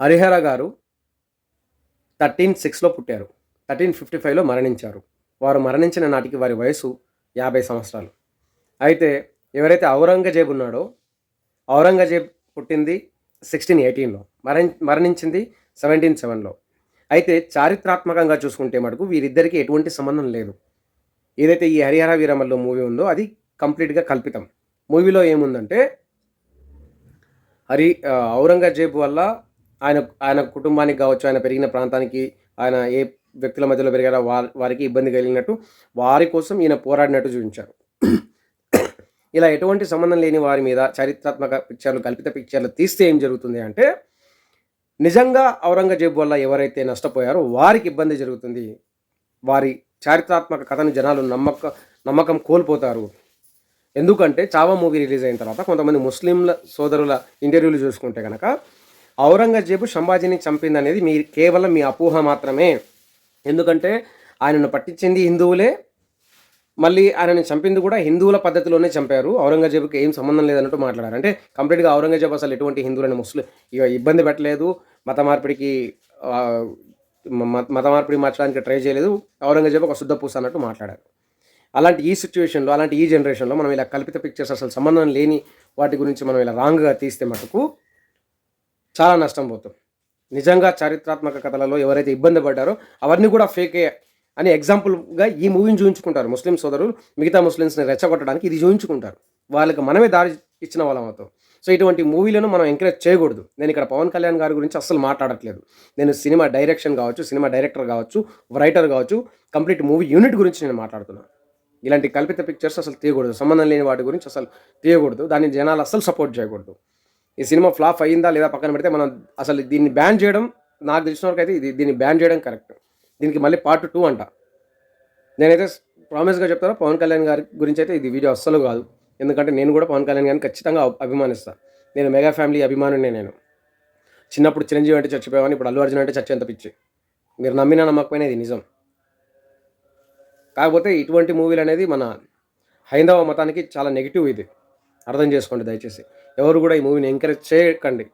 హరిహర గారు థర్టీన్ సిక్స్లో పుట్టారు. థర్టీన్ ఫిఫ్టీ ఫైవ్లో మరణించారు. వారు మరణించిన నాటికి వారి వయసు యాభై సంవత్సరాలు. అయితే ఎవరైతే ఔరంగజేబ్ ఉన్నాడో ఔరంగజేబ్ పుట్టింది సిక్స్టీన్ ఎయిటీన్లో. మరణి మరణించింది సెవెంటీన్ సెవెన్లో. అయితే చారిత్రాత్మకంగా చూసుకుంటే మటుకు వీరిద్దరికీ ఎటువంటి సంబంధం లేదు. ఏదైతే ఈ హరిహర వీరమల్లో మూవీ ఉందో అది కంప్లీట్గా కల్పితం. మూవీలో ఏముందంటే హరి ఔరంగజేబు వల్ల ఆయన ఆయన కుటుంబానికి కావచ్చు ఆయన పెరిగిన ప్రాంతానికి ఆయన ఏ వ్యక్తుల మధ్యలో పెరిగారో వారి వారికి ఇబ్బంది కలిగినట్టు వారి కోసం ఈయన పోరాడినట్టు చూపించారు. ఇలా ఎటువంటి సంబంధం లేని వారి మీద చారిత్రాత్మక పిక్చర్లు కల్పిత పిక్చర్లు తీస్తే ఏం జరుగుతుంది అంటే నిజంగా ఔరంగజేబు వల్ల ఎవరైతే నష్టపోయారో వారికి ఇబ్బంది జరుగుతుంది. వారి చారిత్రాత్మక కథను జనాలు నమ్మక నమ్మకం కోల్పోతారు. ఎందుకంటే చావా మూవీ రిలీజ్ అయిన తర్వాత కొంతమంది ముస్లింల సోదరుల ఇంటర్వ్యూలు చూసుకుంటే కనుక ఔరంగజేబు సంభాజీని చంపింది అనేది మీ కేవలం మీ అపోహ మాత్రమే. ఎందుకంటే ఆయనను పట్టించింది హిందువులే. మళ్ళీ ఆయనను చంపింది కూడా హిందువుల పద్ధతిలోనే చంపారు. ఔరంగజేబుకి ఏం సంబంధం లేదన్నట్టు మాట్లాడారు. అంటే కంప్లీట్గా ఔరంగజేబు అసలు ఎటువంటి హిందువులని ముస్లిం ఇబ్బంది పెట్టలేదు. మత మార్పిడికి మత మార్పిడి మార్చడానికి ట్రై చేయలేదు. ఔరంగజేబు ఒక శుద్ధ పూస అన్నట్టు మాట్లాడారు. అలాంటి ఈ సిచ్యువేషన్లో అలాంటి ఈ జనరేషన్లో మనం ఇలా కల్పిత పిక్చర్స్ అసలు సంబంధం లేని వాటి గురించి మనం ఇలా రాంగ్గా తీస్తే మటుకు చాలా నష్టం పోతాం. నిజంగా చారిత్రాత్మక కథలలో ఎవరైతే ఇబ్బంది పడ్డారో అవన్నీ కూడా ఫేకే అని ఎగ్జాంపుల్గా ఈ మూవీని చూపించుకుంటారు ముస్లిం సోదరులు. మిగతా ముస్లిమ్స్ని రెచ్చగొట్టడానికి ఇది చూపించుకుంటారు వాళ్ళకి మనమే దారి ఇచ్చిన వాళ్ళం అవుతాం. సో ఇటువంటి మూవీలను మనం ఎంకరేజ్ చేయకూడదు. నేను ఇక్కడ పవన్ కళ్యాణ్ గారి గురించి అస్సలు మాట్లాడట్లేదు. నేను సినిమా డైరెక్షన్ కావచ్చు సినిమా డైరెక్టర్ కావచ్చు రైటర్ కావచ్చు కంప్లీట్ మూవీ యూనిట్ గురించి నేను మాట్లాడుతున్నాను. ఇలాంటి కల్పిత పిక్చర్స్ అసలు తీయకూడదు. సంబంధం లేని వాటి గురించి అసలు తీయకూడదు. దాన్ని జనాలు అస్సలు సపోర్ట్ చేయకూడదు. ఈ సినిమా ఫ్లాప్ అయ్యిందా లేదా పక్కన పెడితే మనం అసలు దీన్ని బ్యాన్ చేయడం నాకు తెలిసిన వరకు అయితే ఇది దీన్ని బ్యాన్ చేయడం కరెక్ట్ దీనికి మళ్ళీ పార్ట్ టూ అంట. నేనైతే ప్రామిస్గా చెప్తాను పవన్ కళ్యాణ్ గారి గురించి అయితే ఇది వీడియో అస్సలు కాదు. ఎందుకంటే నేను కూడా పవన్ కళ్యాణ్ గారిని ఖచ్చితంగా అభిమానిస్తాను నేను మెగా ఫ్యామిలీ అభిమానునే నేను. చిన్నప్పుడు చిరంజీవి అంటే చచ్చిపోయామని ఇప్పుడు అల్లు అర్జున్ అంటే చచ్చేంత పిచ్చి. మీరు నమ్మినా నమ్మకపోయినా ఇది నిజం. కాకపోతే ఇటువంటి మూవీలు అనేది మన హైందవ మతానికి చాలా నెగిటివ్ ఇది. అర్థం చేసుకోండి దయచేసి. ఎవరు కూడా ఈ మూవీని ఎంకరేజ్ చేయకండి.